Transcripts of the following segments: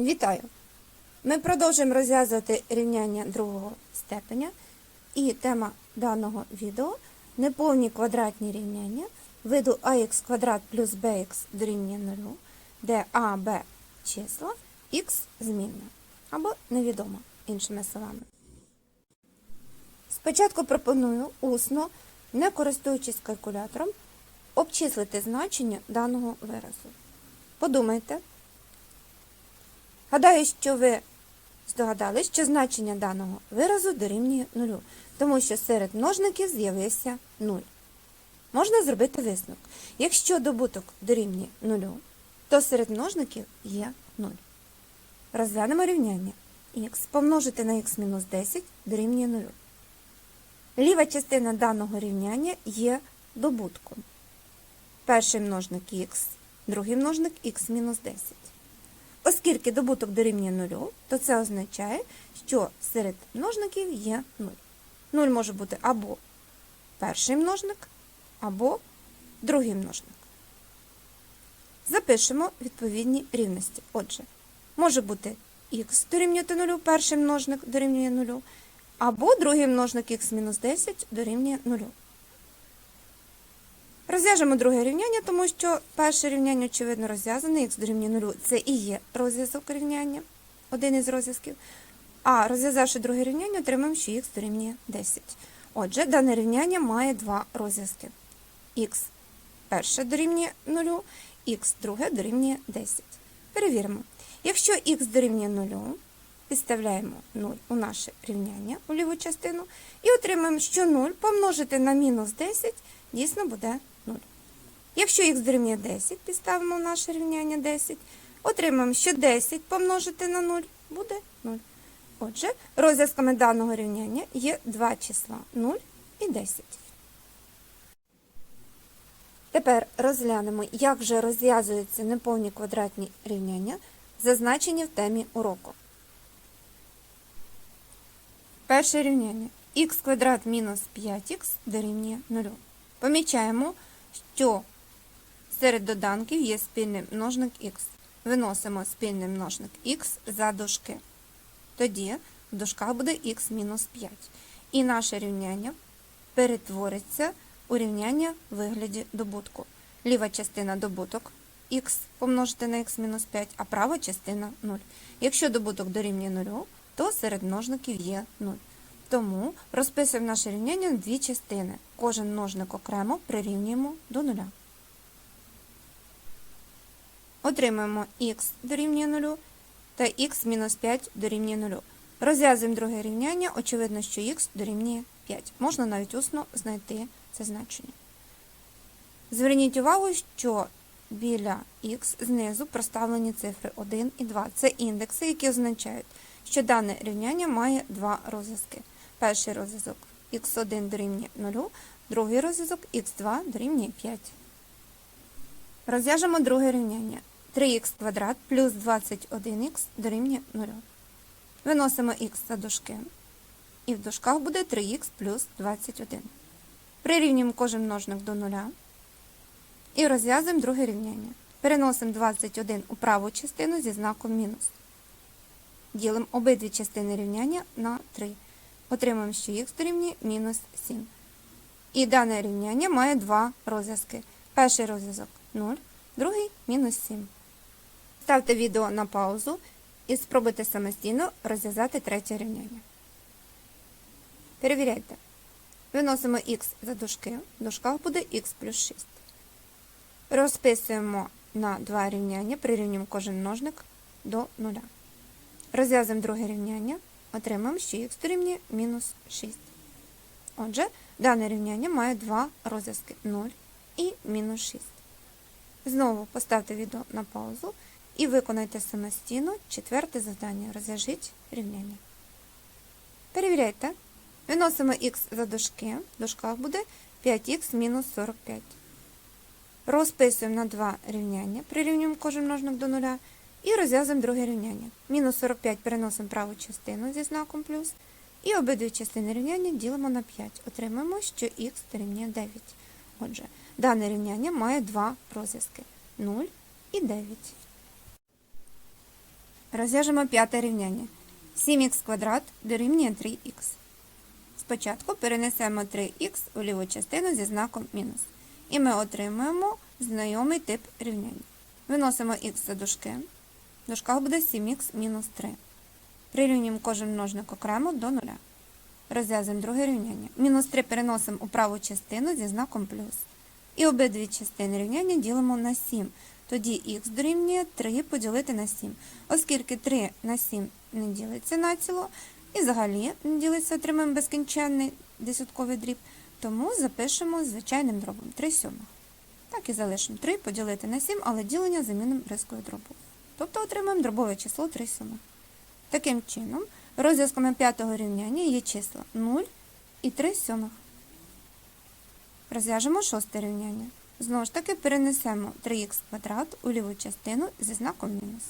Вітаю! Ми продовжуємо розв'язувати рівняння другого степеня. І тема даного відео неповні квадратні рівняння виду ax квадрат плюс bx дорівнює 0, де a, b числа, x змінна або невідома, іншими словами. Спочатку пропоную усно, не користуючись калькулятором, обчислити значення даного виразу. Подумайте. Гадаю, що ви здогадались, що значення даного виразу дорівнює нулю, тому що серед множників з'явився 0. Можна зробити висновок. Якщо добуток дорівнює нулю, то серед множників є 0. Розглянемо рівняння. х помножити на х мінус 10 дорівнює 0. Ліва частина даного рівняння є добутком. Перший множник х, другий множник х мінус 10. Оскільки добуток дорівнює нулю, то це означає, що серед множників є 0. 0 може бути або перший множник, або другий множник. Запишемо відповідні рівності. Отже, може бути х дорівнювати 0, перший множник дорівнює 0, або другий множник х мінус 10 дорівнює 0. Розв'яжемо друге рівняння, тому що перше рівняння, очевидно, розв'язане, х дорівнює 0 – це і є розв'язок рівняння, один із розв'язків. А розв'язавши друге рівняння, отримаємо, що х дорівнює 10. Отже, дане рівняння має два розв'язки. х перше дорівнює 0, х друге дорівнює 10. Перевіримо. Якщо х дорівнює 0, підставляємо 0 у наше рівняння у ліву частину і отримаємо, що 0 помножити на мінус 10 дійсно буде 0. Якщо х дорівнює 10, підставимо наше рівняння 10, отримаємо, що 10 помножити на 0 буде 0. Отже, розв'язками даного рівняння є два числа 0 і 10. Тепер розглянемо, як вже розв'язуються неповні квадратні рівняння, зазначені в темі уроку. Перше рівняння х квадрат мінус 5х дорівнює 0. Помічаємо, що серед доданків є спільний множник х. Виносимо спільний множник х за дужки. Тоді в дужках буде х мінус 5. І наше рівняння перетвориться у рівняння в вигляді добутку. Ліва частина добуток х помножити на х мінус 5, а права частина 0. Якщо добуток дорівнює 0, то серед множників є 0. Тому розписуємо наше рівняння на дві частини. Кожен множник окремо прирівнюємо до нуля. Отримаємо х дорівнює 0 та х мінус 5 дорівнює 0. Розв'язуємо друге рівняння, очевидно, що х дорівнює 5. Можна навіть усно знайти це значення. Зверніть увагу, що біля х знизу проставлені цифри 1 і 2. Це індекси, які означають, що дане рівняння має два розв'язки. Перший розв'язок х1 дорівнює 0, другий розв'язок х2 дорівнює 5. Розв'яжемо друге рівняння. 3х квадрат плюс 21х дорівнює 0. Виносимо х за дужки. І в дужках буде 3х плюс 21. Прирівнюємо кожен множник до 0. І розв'язуємо друге рівняння. Переносимо 21 у праву частину зі знаком мінус. Ділимо обидві частини рівняння на 3. Отримаємо, що х дорівнює мінус 7. І дане рівняння має два розв'язки. Перший розв'язок 0, другий мінус 7. Ставте відео на паузу і спробуйте самостійно розв'язати третє рівняння. Перевіряйте. Виносимо х за дужки. В дужках буде х плюс 6. Розписуємо на два рівняння, прирівнюємо кожен множник до 0. Розв'язуємо друге рівняння, отримаємо, що х дорівнює мінус 6. Отже, дане рівняння має два розв'язки 0 і мінус 6. Знову поставте відео на паузу і виконайте самостійно четверте завдання. Розв'яжіть рівняння. Перевіряйте. Виносимо х за дужки. В дужках буде 5х мінус 45. Розписуємо на два рівняння, прирівнюємо кожен множник до нуля. І розв'язуємо друге рівняння. Мінус 45 переносимо праву частину зі знаком плюс. І обидві частини рівняння ділимо на 5. Отримаємо, що х дорівнює 9. Отже, дане рівняння має два розв'язки 0 і 9. Розв'яжемо п'яте рівняння. 7х квадрат дорівнює 3х. Спочатку перенесемо 3х у ліву частину зі знаком мінус. І ми отримуємо знайомий тип рівняння. Виносимо х за дужки. В дужках буде 7х мінус 3. Прирівнюємо кожен множник окремо до нуля. Розв'язуємо друге рівняння. Мінус 3 переносимо у праву частину зі знаком плюс. І обидві частини рівняння ділимо на 7. Тоді х дорівнює 3 поділити на 7. Оскільки 3 на 7 не ділиться націло, і взагалі не ділиться, отримаємо безкінченний десятковий дріб, тому запишемо звичайним дробом 3 сьомих. Так і залишимо 3 поділити на 7, але ділення замінимо рискою дробу. Тобто отримаємо дробове число 3 сьомих. Таким чином, розв'язками п'ятого рівняння є числа 0 і 3 сьомих. Розв'яжемо шосте рівняння. Знову ж таки перенесемо 3х квадрат у ліву частину зі знаком мінус.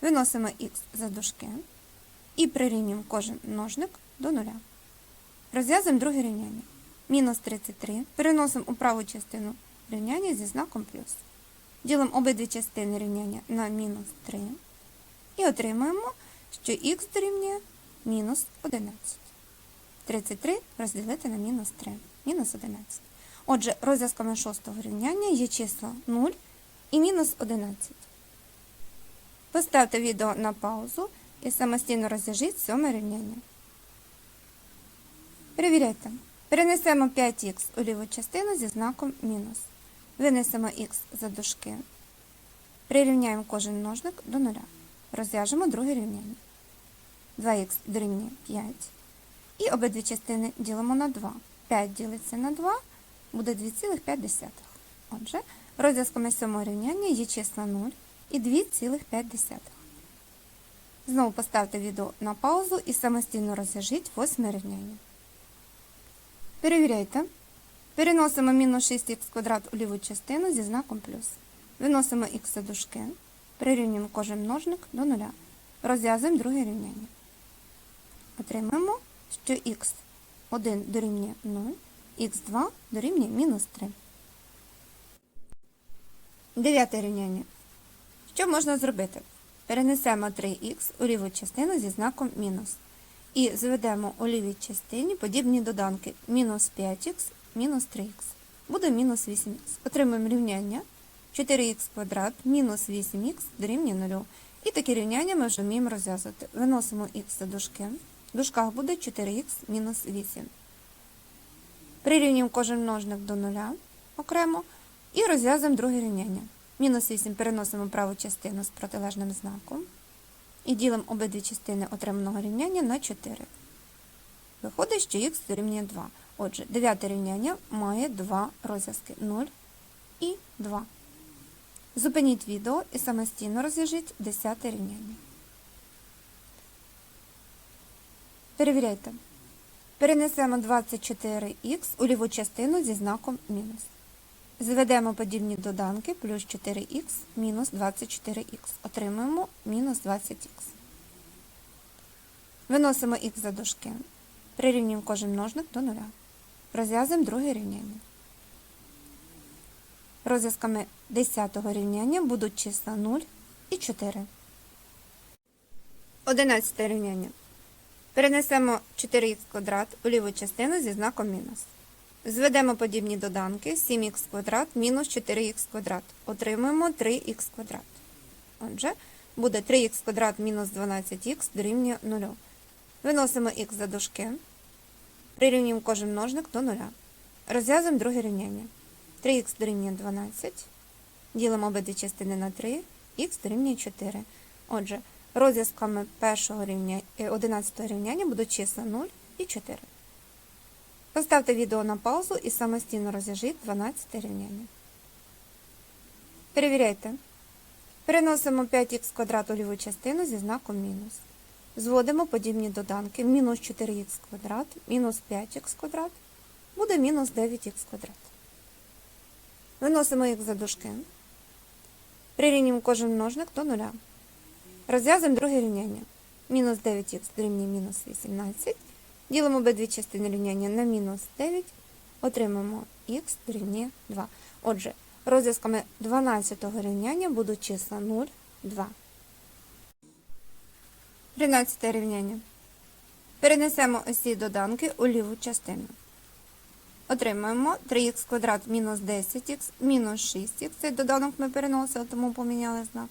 Виносимо х за дужки і прирівнюємо кожен множник до нуля. Розв'язуємо друге рівняння. Мінус 33 переносимо у праву частину рівняння зі знаком плюс. Ділимо обидві частини рівняння на мінус 3 і отримаємо, що х дорівнює мінус 11. 33 розділити на мінус 3. Мінус 11. Отже, розв'язками шостого рівняння є числа 0 і мінус 11. Поставте відео на паузу і самостійно розв'яжіть сьоме рівняння. Перевіряйте. Перенесемо 5х у ліву частину зі знаком мінус. Винесемо х за дужки. Прирівняємо кожен множник до нуля. Розв'яжемо друге рівняння. 2х дорівнює 5. І обидві частини ділимо на 2. 5 ділиться на 2 буде 2,5. Отже, розв'язками сьомого рівняння є числа 0 і 2,5. Знову поставте відео на паузу і самостійно розв'яжіть восьме рівняння. Перевіряйте. Переносимо мінус 6х квадрат у ліву частину зі знаком плюс. Виносимо х за дужки. Прирівнюємо кожен множник до нуля. Розв'язуємо друге рівняння. Отримаємо, що х1 дорівнює 0, х2 дорівнює мінус 3. Дев'яте рівняння. Що можна зробити? Перенесемо 3х у ліву частину зі знаком мінус. І зведемо у лівій частині подібні доданки мінус 5х, мінус 3х. Буде мінус 8х. Отримаємо рівняння 4х квадрат мінус 8х дорівнює 0. І такі рівняння ми вже вміємо розв'язувати. Виносимо х за дужки. В дужках буде 4х мінус 8. Прирівнюємо кожен множник до 0 окремо і розв'язуємо друге рівняння. Мінус 8 переносимо праву частину з протилежним знаком. І ділимо обидві частини отриманого рівняння на 4. Виходить, що х дорівнює 2. Отже, дев'яте рівняння має два розв'язки 0 і 2. Зупиніть відео і самостійно розв'яжіть десяте рівняння. Перевіряйте. Перенесемо 24х у ліву частину зі знаком мінус. Зведемо подібні доданки плюс 4х мінус 24х. Отримуємо мінус 20х. Виносимо х за дужки. Прирівнюємо кожен множник до нуля. Розв'язуємо друге рівняння. Розв'язками 10 рівняння будуть числа 0 і 4. 11 рівняння. Перенесемо 4х квадрат у ліву частину зі знаком мінус. Зведемо подібні доданки 7х квадрат мінус 4х квадрат. Отримуємо 3х квадрат. Отже, буде 3х квадрат мінус 12х дорівнює 0. Виносимо х за дужки. Прирівнюємо кожен множник до 0. Розв'язуємо друге рівняння. 3х дорівнює 12. Ділимо обидві частини на 3, х дорівнює 4. Отже, розв'язками першого рівня, 11 рівняння будуть числа 0 і 4. Поставте відео на паузу і самостійно розв'яжіть 12 рівняння. Перевіряйте. Переносимо 5х квадрат у ліву частину зі знаком мінус. Зводимо подібні доданки. Мінус 4х квадрат, мінус 5х квадрат, буде мінус 9х квадрат. Виносимо їх за дужки. Прирівнюємо кожен множник до нуля. Розв'язуємо друге рівняння. Мінус 9х дорівнює мінус 18. Ділимо обидві частини рівняння на мінус 9. Отримаємо х дорівнює 2. Отже, розв'язками 12 рівняння будуть числа 0, 2. 13 рівняння. Перенесемо ось ці доданки у ліву частину. Отримаємо 3х квадрат мінус 10х мінус 6х. Цей доданок ми переносили, тому поміняли знак.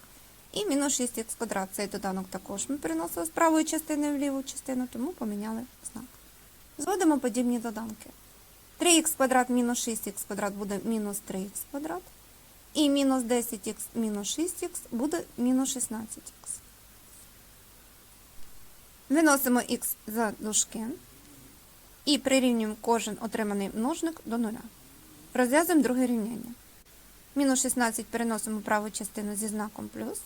І мінус 6х квадрат. Цей доданок також ми переносили з правої частини в ліву частину, тому поміняли знак. Зводимо подібні доданки. 3х квадрат мінус 6х квадрат буде мінус 3х квадрат. І мінус 10х мінус 6х буде мінус 16х. Виносимо х за дужки і прирівнюємо кожен отриманий множник до нуля. Розв'язуємо друге рівняння. Мінус 16 переносимо праву частину зі знаком плюс.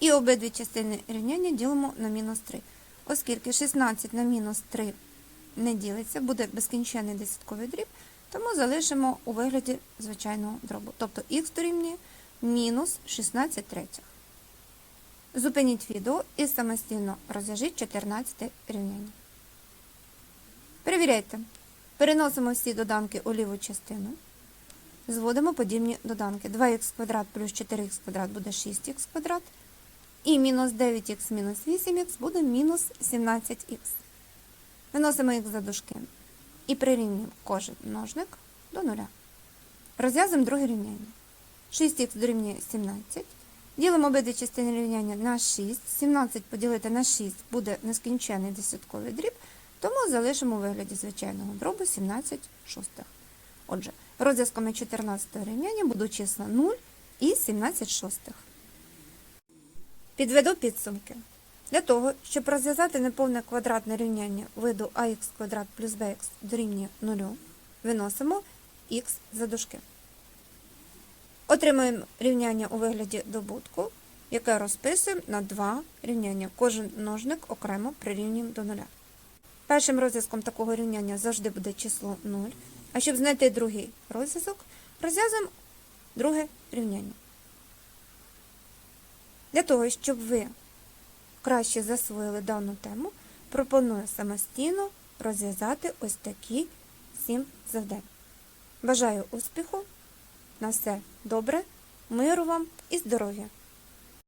І обидві частини рівняння ділимо на мінус 3. Оскільки 16 на мінус 3 не ділиться, буде безкінченний десятковий дріб, тому залишимо у вигляді звичайного дробу. Тобто х дорівнює мінус 16 третіх. Зупиніть відео і самостійно розв'яжіть 14 рівняння. Перевіряйте. Переносимо всі доданки у ліву частину. Зводимо подібні доданки. 2х квадрат плюс 4х квадрат буде 6х квадрат. І мінус 9х мінус 8х буде мінус 17х. Виносимо х за дужки. І прирівнюємо кожен множник до нуля. Розв'язуємо друге рівняння. 6х дорівнює 17. Ділимо обидві частини рівняння на 6. 17 поділити на 6 буде нескінчений десятковий дріб, тому залишимо у вигляді звичайного дробу 17 шостих. Отже, розв'язками 14 рівняння будуть числа 0 і 17 шостих. Підведу підсумки. Для того, щоб розв'язати неповне квадратне рівняння виду ax квадрат плюс bx дорівнює 0, виносимо х за дужки. Отримуємо рівняння у вигляді добутку, яке розписуємо на два рівняння. Кожен множник окремо прирівнюємо до нуля. Першим розв'язком такого рівняння завжди буде число 0. А щоб знайти другий розв'язок, розв'язуємо друге рівняння. Для того, щоб ви краще засвоїли дану тему, пропоную самостійно розв'язати ось такі 7 завдань. Бажаю успіху! На все добре, миру вам і здоров'я!